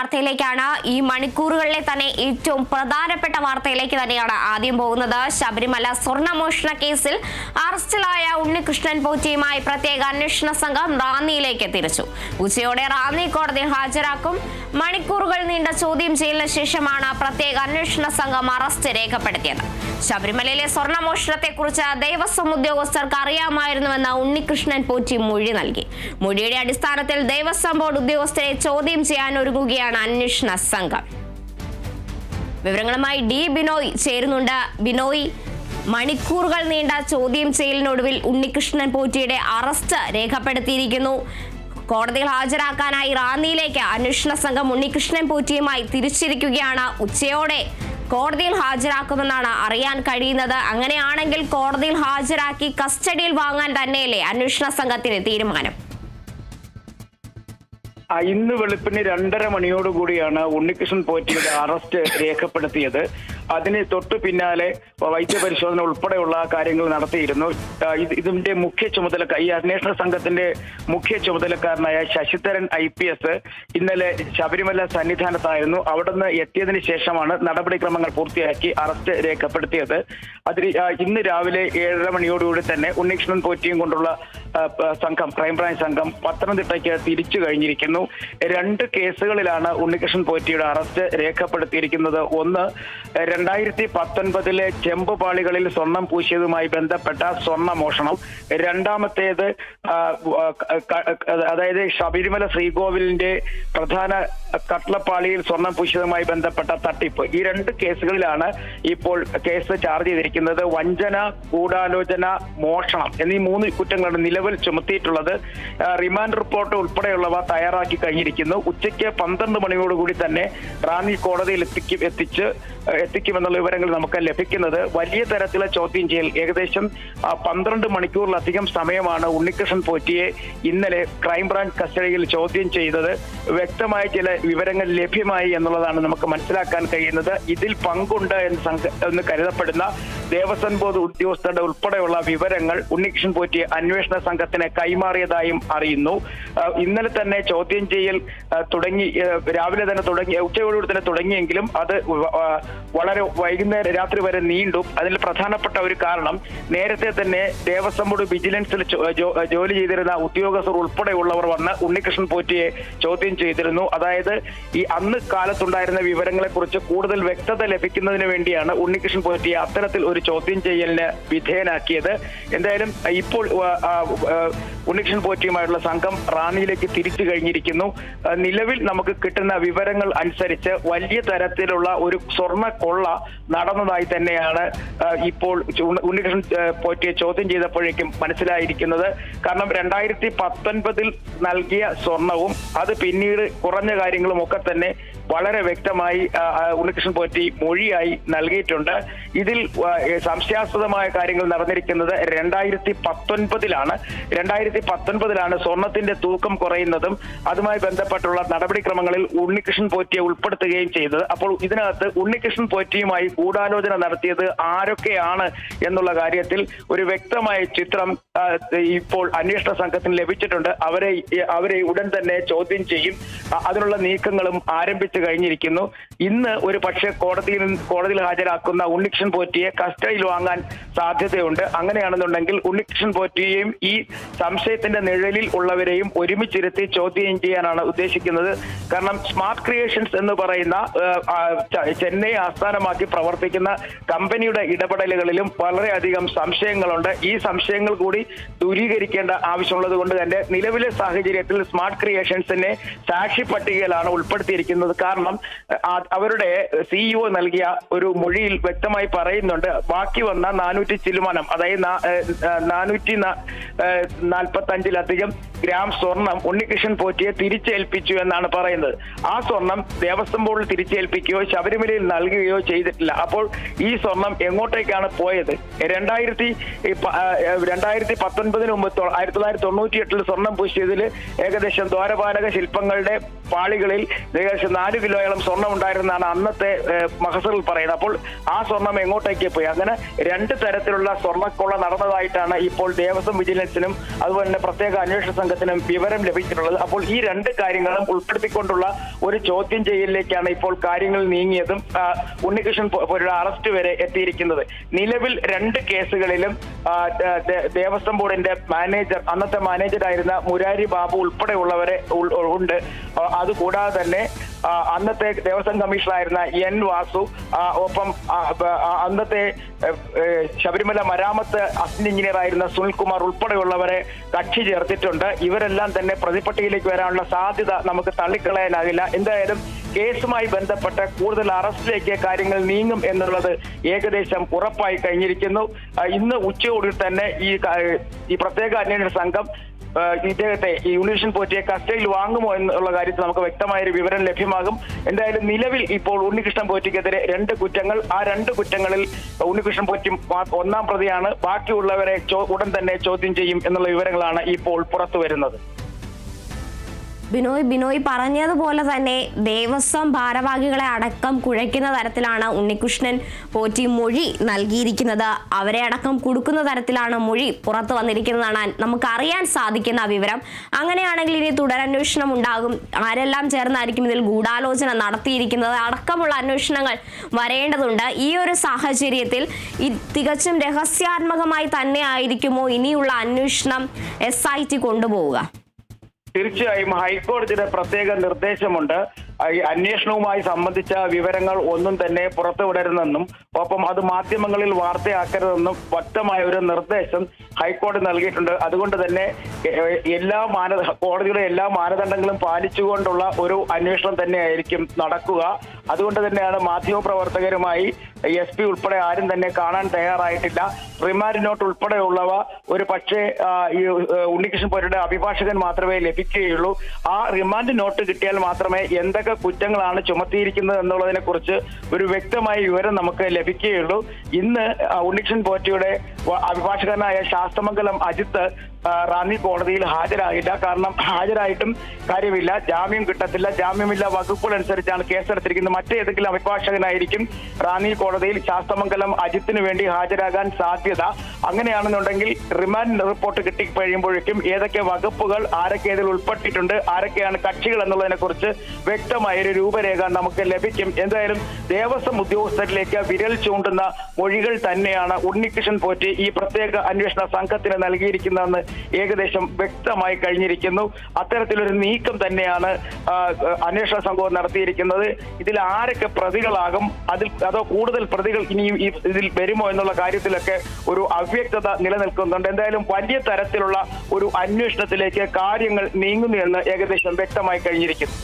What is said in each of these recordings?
വാർത്തയിലേക്കാണ്. ഈ മണിക്കൂറുകളിലെ തന്നെ ഏറ്റവും പ്രധാനപ്പെട്ട വാർത്തയിലേക്ക് തന്നെയാണ് ആദ്യം പോകുന്നത്. ശബരിമല സ്വർണമോഷണ കേസിൽ അറസ്റ്റിലായ ഉണ്ണികൃഷ്ണൻ പോറ്റിയുമായി പ്രത്യേക അന്വേഷണ സംഘം റാന്നിയിലേക്ക് തിരിച്ചു. ഉച്ചയോടെ റാന്നി കോടതി ഹാജരാക്കും. മണിക്കൂറുകൾ നീണ്ട ചോദ്യം ചെയ്യലിന് ശേഷമാണ് പ്രത്യേക അന്വേഷണ സംഘം അറസ്റ്റ് രേഖപ്പെടുത്തിയത്. ശബരിമലയിലെ സ്വർണമോഷണത്തെക്കുറിച്ച് ദേവസ്വം ഉദ്യോഗസ്ഥർക്ക് അറിയാമായിരുന്നുവെന്ന് ഉണ്ണികൃഷ്ണൻ പോറ്റി മൊഴി നൽകി. മൊഴിയുടെ അടിസ്ഥാനത്തിൽ ദേവസ്വം ബോർഡ് ഉദ്യോഗസ്ഥരെ ചോദ്യം ചെയ്യാൻ ഒരുങ്ങുകയാണ് അന്വേഷണ സംഘം. വിവരങ്ങളുമായി ഡി ബിനോയ് ചേരുന്നുണ്ട്. ബിനോയ് മണിക്കൂറുകൾ നീണ്ട ചോദ്യം ചെയ്യലിനൊടുവിൽ ഉണ്ണികൃഷ്ണൻ പോറ്റിയുടെ അറസ്റ്റ് രേഖപ്പെടുത്തിയിരിക്കുന്നു. കോടതിയിൽ ഹാജരാക്കാനായി റാന്നിയിലേക്ക് അന്വേഷണ സംഘം ഉണ്ണികൃഷ്ണൻ പൂറ്റിയുമായി തിരിച്ചിരിക്കുകയാണ്. ഉച്ചയോടെ കോടതിയിൽ ഹാജരാക്കുമെന്നാണ് അറിയാൻ കഴിയുന്നത്. അങ്ങനെയാണെങ്കിൽ കോടതിയിൽ ഹാജരാക്കി കസ്റ്റഡിയിൽ വാങ്ങാൻ തന്നെയല്ലേ അന്വേഷണ സംഘത്തിന് തീരുമാനം? ഇന്ന് വെളുപ്പിന് രണ്ടര മണിയോടുകൂടിയാണ് ഉണ്ണികൃഷ്ണൻ പോറ്റിയുടെ അറസ്റ്റ് രേഖപ്പെടുത്തിയത്. അതിന് തൊട്ടു പിന്നാലെ വൈദ്യപരിശോധന ഉൾപ്പെടെയുള്ള കാര്യങ്ങൾ നടത്തിയിരുന്നു. ഇതിന്റെ മുഖ്യ ചുമതല ഈ അന്വേഷണ സംഘത്തിന്റെ മുഖ്യ ചുമതലക്കാരനായ ശശിധരൻ ഐ പി എസ് ഇന്നലെ ശബരിമല സന്നിധാനത്തായിരുന്നു. അവിടുന്ന് എത്തിയതിന് ശേഷമാണ് നടപടിക്രമങ്ങൾ പൂർത്തിയാക്കി അറസ്റ്റ് രേഖപ്പെടുത്തിയത്. അതിന് ഇന്ന് രാവിലെ ഏഴര മണിയോടുകൂടി തന്നെ ഉണ്ണികൃഷ്ണൻ പോറ്റിയും കൊണ്ടുള്ള സംഘം ക്രൈംബ്രാഞ്ച് സംഘം പത്തനംതിട്ടയ്ക്ക് തിരിച്ചു കഴിഞ്ഞിരിക്കുന്നു. രണ്ട് കേസുകളിലാണ് ഉണ്ണികൃഷ്ണൻ പോറ്റിയുടെ അറസ്റ്റ് രേഖപ്പെടുത്തിയിരിക്കുന്നത്. ഒന്ന് രണ്ടായിരത്തി പത്തൊൻപതിലെ ചെമ്പ് പാളികളിൽ സ്വർണം പൂശിയതുമായി ബന്ധപ്പെട്ട സ്വർണ മോഷണം രണ്ടാമത്തേത് അതായത് ശബരിമല ശ്രീകോവിലിന്റെ പ്രധാന കട്ട്ളപ്പാളിയിൽ സ്വർണം പൂശിയതുമായി ബന്ധപ്പെട്ട തട്ടിപ്പ്. ഈ രണ്ട് കേസുകളിലാണ് ഇപ്പോൾ കേസ് ചാർജ് ചെയ്തിരിക്കുന്നത്. വഞ്ചന ഗൂഢാലോചന മോഷണം എന്നീ മൂന്ന് കുറ്റങ്ങളാണ് നിലവിൽ ചുമത്തിയിട്ടുള്ളത്. റിമാൻഡ് റിപ്പോർട്ട് ഉൾപ്പെടെയുള്ളവ തയ്യാറാക്കി കഴിഞ്ഞിരിക്കുന്നു. ഉച്ചയ്ക്ക് പന്ത്രണ്ട് മണിയോടുകൂടി തന്നെ റാന്നി കോടതിയിൽ എത്തിക്കും എത്തിച്ച് ആ, എത്തിക്കുമെന്നുള്ള വിവരങ്ങൾ നമുക്ക് ലഭിക്കുന്നത്. വലിയ തരത്തിലെ ചോദ്യം ചെയ്യൽ ഏകദേശം പന്ത്രണ്ട് മണിക്കൂറിലധികം സമയമാണ് ഉണ്ണികൃഷ്ണൻ പോറ്റിയെ ഇന്നലെ ക്രൈംബ്രാഞ്ച് കസ്റ്റഡിയിൽ ചോദ്യം ചെയ്തത്. വ്യക്തമായ ചില വിവരങ്ങൾ ലഭ്യമായി എന്നുള്ളതാണ് നമുക്ക് മനസ്സിലാക്കാൻ കഴിയുന്നത്. ഇതിൽ പങ്കുണ്ട് എന്ന് എന്ന് കരുതപ്പെടുന്ന ദേവസ്വം ബോർഡ് ഉദ്യോഗസ്ഥരുടെ ഉൾപ്പെടെയുള്ള വിവരങ്ങൾ ഉണ്ണികൃഷ്ണൻ പോറ്റി അന്വേഷണ സംഘത്തിന് കൈമാറിയതായും അറിയുന്നു. ഇന്നലെ തന്നെ ചോദ്യം ചെയ്യൽ തുടങ്ങി രാവിലെ തന്നെ തുടങ്ങി ഉച്ചയോടുകൂടി തന്നെ തുടങ്ങിയെങ്കിലും അത് വ- ആ, വളരെ വൈകുന്നേരം രാത്രി വരെ നീണ്ടു അതിൽ പ്രധാനപ്പെട്ട ഒരു കാരണം നേരത്തെ തന്നെ ദേവസ്വം ബോർഡ് വിജിലൻസിൽ ജോലി ചെയ്തിരുന്ന ഉദ്യോഗസ്ഥർ ഉൾപ്പെടെയുള്ളവർ വന്ന് ഉണ്ണികൃഷ്ണൻ പോറ്റിയെ ചോദ്യം ചെയ്തിരുന്നു. അതായത് ഈ അന്ന് കാലത്തുണ്ടായിരുന്ന വിവരങ്ങളെ കുറിച്ച് കൂടുതൽ വ്യക്തത ലഭിക്കുന്നതിന് വേണ്ടിയാണ് ഉണ്ണികൃഷ്ണൻ പോറ്റിയെ അത്തരത്തിൽ ഒരു ചോദ്യം ചെയ്യലിന് വിധേയനാക്കിയത്. എന്തായാലും ഇപ്പോൾ ഉണ്ണികൃഷ്ണൻ പോറ്റിയുമായിട്ടുള്ള സംഘം റാണിയിലേക്ക് തിരിച്ചു കഴിഞ്ഞിരിക്കുന്നു. നിലവിൽ നമുക്ക് കിട്ടുന്ന വിവരങ്ങൾ അനുസരിച്ച് വലിയ തരത്തിലുള്ള ഒരു സ്വർണ കൊള്ള നടന്നതായി തന്നെയാണ് ഇപ്പോൾ ഉണ്ണി- ഉണ്ണികൃഷ്ണൻ പോറ്റിയെ ചോദ്യം ചെയ്തപ്പോഴേക്കും മനസ്സിലായിരിക്കുന്നത്. കാരണം രണ്ടായിരത്തി പത്തൊൻപതിൽ നൽകിയ സ്വർണവും അത് പിന്നീട് കുറഞ്ഞ കാര്യങ്ങളും ഒക്കെ തന്നെ വളരെ വ്യക്തമായി ഉണ്ണികൃഷ്ണൻ പോറ്റി മൊഴിയായി നൽകിയിട്ടുണ്ട്. ഇതിൽ സംശയാസ്പദമായ കാര്യങ്ങൾ നടന്നിരിക്കുന്നത് രണ്ടായിരത്തി പത്തൊൻപതിലാണ് രണ്ടായിരത്തി പത്തൊൻപതിലാണ് സ്വർണത്തിന്റെ തൂക്കം കുറയുന്നതും അതുമായി ബന്ധപ്പെട്ടുള്ള നടപടിക്രമങ്ങളിൽ ഉണ്ണികൃഷ്ണൻ പോറ്റിയെ ഉൾപ്പെടുത്തുകയും ചെയ്തത്. അപ്പോൾ ഇതിനകത്ത് ഉണ്ണികൃഷ്ണൻ പോറ്റിയുമായി ഗൂഢാലോചന നടത്തിയത് ആരൊക്കെയാണ് എന്നുള്ള കാര്യത്തിൽ ഒരു വ്യക്തമായ ചിത്രം ഇപ്പോൾ അന്വേഷണ സംഘത്തിന് ലഭിച്ചിട്ടുണ്ട്. അവരെ അവരെ ഉടൻ തന്നെ ചോദ്യം ചെയ്യും. അതിനുള്ള നീക്കങ്ങളും ആരംഭിച്ചു കഴിഞ്ഞിരിക്കുന്നു. ഇന്ന് ഒരു പക്ഷേ കോടതിയിൽ കോടതിയിൽ ഹാജരാക്കുന്ന ഉണ്ണികൃഷ്ണൻ പോറ്റിയെ കസ്റ്റഡിയിൽ വാങ്ങാൻ സാധ്യതയുണ്ട്. അങ്ങനെയാണെന്നുണ്ടെങ്കിൽ ഉണ്ണികൃഷ്ണൻ പോറ്റിയെയും ഈ സംശയത്തിന്റെ നിഴലിൽ ഉള്ളവരെയും ഒരുമിച്ചിരുത്തി ചോദ്യം ചെയ്യാനാണ് ഉദ്ദേശിക്കുന്നത്. കാരണം സ്മാർട്ട് ക്രിയേഷൻസ് എന്ന് പറയുന്ന ചെന്നൈ ആസ്ഥാനമാക്കി പ്രവർത്തിക്കുന്ന കമ്പനിയുടെ ഇടപെടലുകളിലും വളരെയധികം സംശയങ്ങളുണ്ട്. ഈ സംശയങ്ങൾ കൂടി ദൂരീകരിക്കേണ്ട ആവശ്യമുള്ളത് കൊണ്ട് തന്നെ നിലവിലെ സാഹചര്യത്തിൽ സ്മാർട്ട് ക്രിയേഷൻസിനെ സാക്ഷി പട്ടികയിലാണ് ഉൾപ്പെടുത്തിയിരിക്കുന്നത്. കാരണം അവരുടെ സിഇഒ നൽകിയ ഒരു മൊഴിയിൽ വ്യക്തമായി പറയുന്നുണ്ട്. ബാക്കി വന്ന നാനൂറ്റി ചിലുമാനം അതായത് നാനൂറ്റി നാൽപ്പത്തി അഞ്ചിലധികം ഗ്രാം സ്വർണം ഉണ്ണികൃഷ്ണൻ പോറ്റിയെ തിരിച്ചേൽപ്പിച്ചു എന്നാണ് പറയുന്നത്. ആ സ്വർണം ദേവസ്വം ബോർഡിൽ തിരിച്ചേൽപ്പിക്കുകയോ ശബരിമലയിൽ നൽകുകയോ ചെയ്തിട്ടില്ല. അപ്പോൾ ഈ സ്വർണം എങ്ങോട്ടേക്കാണ് പോയത്? രണ്ടായിരത്തി രണ്ടായിരത്തി പത്തൊൻപതിന് മുമ്പ് ആയിരത്തി തൊള്ളായിരത്തി തൊണ്ണൂറ്റി എട്ടിൽ സ്വർണം പൂശിയതിൽ ഏകദേശം ദ്വാരപാലക ശില്പങ്ങളുടെ പാളികളിൽ ഏകദേശം നാല് കിലോയോളം സ്വർണം ഉണ്ടായിരുന്നാണ് അന്നത്തെ മഹസറിൽ പറയുന്നത്. അപ്പോൾ ആ സ്വർണം എങ്ങോട്ടേക്ക് പോയി? അങ്ങനെ രണ്ട് തരത്തിലുള്ള സ്വർണക്കൊള്ള നടന്നതായിട്ടാണ് ഇപ്പോൾ ദേവസ്വം വിജിലൻസിനും അതുപോലെ തന്നെ പ്രത്യേക അന്വേഷണ സംഘത്തിനും വിവരം ലഭിച്ചിട്ടുള്ളത്. അപ്പോൾ ഈ രണ്ട് കാര്യങ്ങളും ഉൾപ്പെടുത്തിക്കൊണ്ടുള്ള ഒരു ചോദ്യം ചെയ്യലിലേക്കാണ് ഇപ്പോൾ കാര്യങ്ങൾ നീങ്ങിയതും ഉണ്ണികൃഷ്ണൻ പോലുള്ള അറസ്റ്റ് വരെ എത്തിയിരിക്കുന്നത്. നിലവിൽ രണ്ട് കേസുകളിലും ദേവസ്വം ബോർഡിന്റെ മാനേജർ അന്നത്തെ മാനേജർ ആയിരുന്ന മുരാരി ബാബു ഉൾപ്പെടെയുള്ളവരെ ഉണ്ട്. അതുകൂടാതെ തന്നെ അന്നത്തെ ദേവസ്വം കമ്മീഷണറായിരുന്ന എൻ വാസു ഒപ്പം അന്നത്തെ ശബരിമല മരാമത്ത് അസിസ്റ്റന്റ് എഞ്ചിനീയർ ആയിരുന്ന സുനിൽകുമാർ ഉൾപ്പെടെയുള്ളവരെ കക്ഷി ചേർത്തിട്ടുണ്ട്. ഇവരെല്ലാം തന്നെ പ്രതിപട്ടികയിലേക്ക് വരാനുള്ള സാധ്യത നമുക്ക് തള്ളിക്കളയാനാകില്ല. എന്തായാലും കേസുമായി ബന്ധപ്പെട്ട് കൂടുതൽ അറസ്റ്റിലേക്ക് കാര്യങ്ങൾ നീങ്ങും എന്നുള്ളത് ഏകദേശം ഉറപ്പായി കഴിഞ്ഞിരിക്കുന്നു. ഇന്ന് ഉച്ചയോടെ തന്നെ ഈ ഈ പ്രത്യേക അന്വേഷണ സംഘം ഇദ്ദേഹത്തെ ഈ ഉണ്ണികൃഷ്ണൻ പോറ്റിയെ കസ്റ്റഡിയിൽ വാങ്ങുമോ എന്നുള്ള കാര്യത്തിൽ നമുക്ക് വ്യക്തമായ ഒരു വിവരം ലഭ്യമാകും. എന്തായാലും നിലവിൽ ഇപ്പോൾ ഉണ്ണികൃഷ്ണൻ പോറ്റിക്കെതിരെ രണ്ട് കുറ്റങ്ങൾ. ആ രണ്ട് കുറ്റങ്ങളിൽ ഉണ്ണികൃഷ്ണൻ പോറ്റി ഒന്നാം പ്രതിയാണ്. ബാക്കിയുള്ളവരെ ഉടൻ തന്നെ ചോദ്യം ചെയ്യും എന്നുള്ള വിവരങ്ങളാണ് ഇപ്പോൾ പുറത്തു വരുന്നത്. ബിനോയ് ബിനോയ് പറഞ്ഞതുപോലെ തന്നെ ദേവസ്വം ഭാരവാഹികളെ അടക്കം കുഴയ്ക്കുന്ന തരത്തിലാണ് ഉണ്ണികൃഷ്ണൻ പോറ്റി മൊഴി നൽകിയിരിക്കുന്നത്. അവരെ അടക്കം കൊടുക്കുന്ന തരത്തിലാണ് മൊഴി പുറത്തു വന്നിരിക്കുന്നതാണ് നമുക്കറിയാൻ സാധിക്കുന്ന വിവരം. അങ്ങനെയാണെങ്കിൽ ഇനി തുടരന്വേഷണം ഉണ്ടാകും. ആരെല്ലാം ചേർന്നായിരിക്കും ഇതിൽ ഗൂഢാലോചന നടത്തിയിരിക്കുന്നത്? അടക്കമുള്ള അന്വേഷണങ്ങൾ വരേണ്ടതുണ്ട്. ഈ ഒരു സാഹചര്യത്തിൽ തികച്ചും രഹസ്യാത്മകമായി തന്നെ ആയിരിക്കുമോ ഇനിയുള്ള അന്വേഷണം എസ് ഐ ടി കൊണ്ടുപോവുക? തീർച്ചയായും ഹൈക്കോടതിയുടെ പ്രത്യേക നിർദ്ദേശമുണ്ട്. അന്വേഷണവുമായി സംബന്ധിച്ച വിവരങ്ങൾ ഒന്നും തന്നെ പുറത്തുവിടരുതെന്നും ഒപ്പം അത് മാധ്യമങ്ങളിൽ വാർത്തയാക്കരുതെന്നും വ്യക്തമായ ഒരു നിർദ്ദേശം ഹൈക്കോടതി നൽകിയിട്ടുണ്ട്. അതുകൊണ്ട് തന്നെ എല്ലാ മാന കോടതിയുടെ എല്ലാ മാനദണ്ഡങ്ങളും പാലിച്ചുകൊണ്ടുള്ള ഒരു അന്വേഷണം തന്നെയായിരിക്കും നടക്കുക. അതുകൊണ്ട് തന്നെയാണ് മാധ്യമപ്രവർത്തകരുമായി എസ് പി ഉൾപ്പെടെ ആരും തന്നെ കാണാൻ തയ്യാറായിട്ടില്ല. റിമാൻഡ് നോട്ട് ഉൾപ്പെടെയുള്ളവ ഒരു പക്ഷേ ഈ ഉണ്ണികൃഷ്ണൻ പോരുടെ അഭിഭാഷകൻ മാത്രമേ ലഭിക്കുകയുള്ളൂ. ആ റിമാൻഡ് നോട്ട് കിട്ടിയാൽ മാത്രമേ എന്തൊക്കെ കുറ്റങ്ങളാണ് ചുമത്തിയിരിക്കുന്നത് എന്നുള്ളതിനെ കുറിച്ച് ഒരു വ്യക്തമായ വിവരം നമുക്ക് ലഭിക്കുകയുള്ളൂ. ഇന്ന് ഉണ്ണിക്ഷൻ പോറ്റിയുടെ അഭിഭാഷകനായ ശാസ്തമംഗലം അജിത്ത് റാന്നി കോടതിയിൽ ഹാജരായില്ല. കാരണം ഹാജരായിട്ടും കാര്യമില്ല. ജാമ്യം കിട്ടത്തില്ല. ജാമ്യമില്ല വകുപ്പുകൾ അനുസരിച്ചാണ് കേസെടുത്തിരിക്കുന്നത്. മറ്റേതെങ്കിലും അഭിഭാഷകനായിരിക്കും റാന്നി കോടതിയിൽ ശാസ്തമംഗലം അജിത്തിന് വേണ്ടി ഹാജരാകാൻ സാധ്യത. അങ്ങനെയാണെന്നുണ്ടെങ്കിൽ റിമാൻഡ് റിപ്പോർട്ട് കിട്ടി കഴിയുമ്പോഴേക്കും ഏതൊക്കെ വകുപ്പുകൾ ആരൊക്കെ ഇതിൽ ഉൾപ്പെട്ടിട്ടുണ്ട് ആരൊക്കെയാണ് കക്ഷികൾ എന്നുള്ളതിനെ കുറിച്ച് വ്യക്തമായ ഒരു രൂപരേഖ നമുക്ക് ലഭിക്കും. എന്തായാലും ദേവസ്വം ഉദ്യോഗസ്ഥരിലേക്ക് വിരൽ ചൂണ്ടുന്ന മൊഴികൾ തന്നെയാണ് ഉണ്ണികൃഷ്ണൻ പോറ്റി ഈ പ്രത്യേക അന്വേഷണ സംഘത്തിന് നൽകിയിരിക്കുന്നതെന്ന് ഏകദേശം വ്യക്തമായി കഴിഞ്ഞിരിക്കുന്നു. അത്തരത്തിലൊരു നീക്കം തന്നെയാണ് അന്വേഷണ സംഘവും നടത്തിയിരിക്കുന്നത്. ഇതിൽ ആരൊക്കെ പ്രതികളാകും അതിൽ അതോ കൂടുതൽ പ്രതികൾ ഇനി ഇതിൽ വരുമോ എന്നുള്ള കാര്യത്തിലൊക്കെ ഒരു അവ്യക്തത നിലനിൽക്കുന്നുണ്ട്. എന്തായാലും വലിയ തരത്തിലുള്ള ഒരു അന്വേഷണത്തിലേക്ക് കാര്യങ്ങൾ നീങ്ങുന്നു എന്ന് ഏകദേശം വ്യക്തമായി കഴിഞ്ഞിരിക്കുന്നു.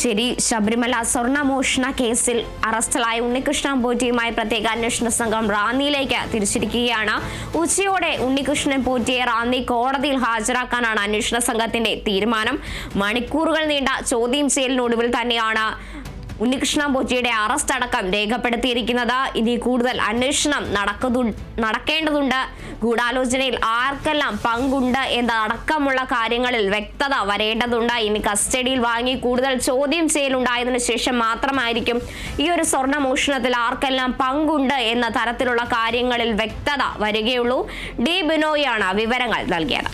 ശരി ശബരിമല സ്വർണമോഷണ കേസിൽ അറസ്റ്റിലായ ഉണ്ണികൃഷ്ണൻ പോറ്റിയുമായി പ്രത്യേക അന്വേഷണ സംഘം റാന്നിയിലേക്ക് തിരിച്ചിരിക്കുകയാണ്. ഉച്ചയോടെ ഉണ്ണികൃഷ്ണൻ പോറ്റിയെ റാന്നി കോടതിയിൽ ഹാജരാക്കാനാണ് അന്വേഷണ സംഘത്തിന്റെ തീരുമാനം. മണിക്കൂറുകൾ നീണ്ട ചോദ്യം ചെയ്യലിനൊടുവിൽ തന്നെയാണ് ഉണ്ണികൃഷ്ണൻ ബോജിയുടെ അറസ്റ്റ് അടക്കം രേഖപ്പെടുത്തിയിരിക്കുന്നത്. ഇനി കൂടുതൽ അന്വേഷണം നടക്കുന്നു നടക്കേണ്ടതുണ്ട്. ഗൂഢാലോചനയിൽ ആർക്കെല്ലാം പങ്കുണ്ട് എന്നടക്കമുള്ള കാര്യങ്ങളിൽ വ്യക്തത വരേണ്ടതുണ്ട്. ഇനി കസ്റ്റഡിയിൽ വാങ്ങി കൂടുതൽ ചോദ്യം ചെയ്യലുണ്ടായതിനു ശേഷം മാത്രമായിരിക്കും ഈ ഒരു സ്വർണ മോഷണത്തിൽ ആർക്കെല്ലാം പങ്കുണ്ട് എന്ന തരത്തിലുള്ള കാര്യങ്ങളിൽ വ്യക്തത വരികയുള്ളൂ. ഡി ബിനോയാണ് വിവരങ്ങൾ നൽകിയത്.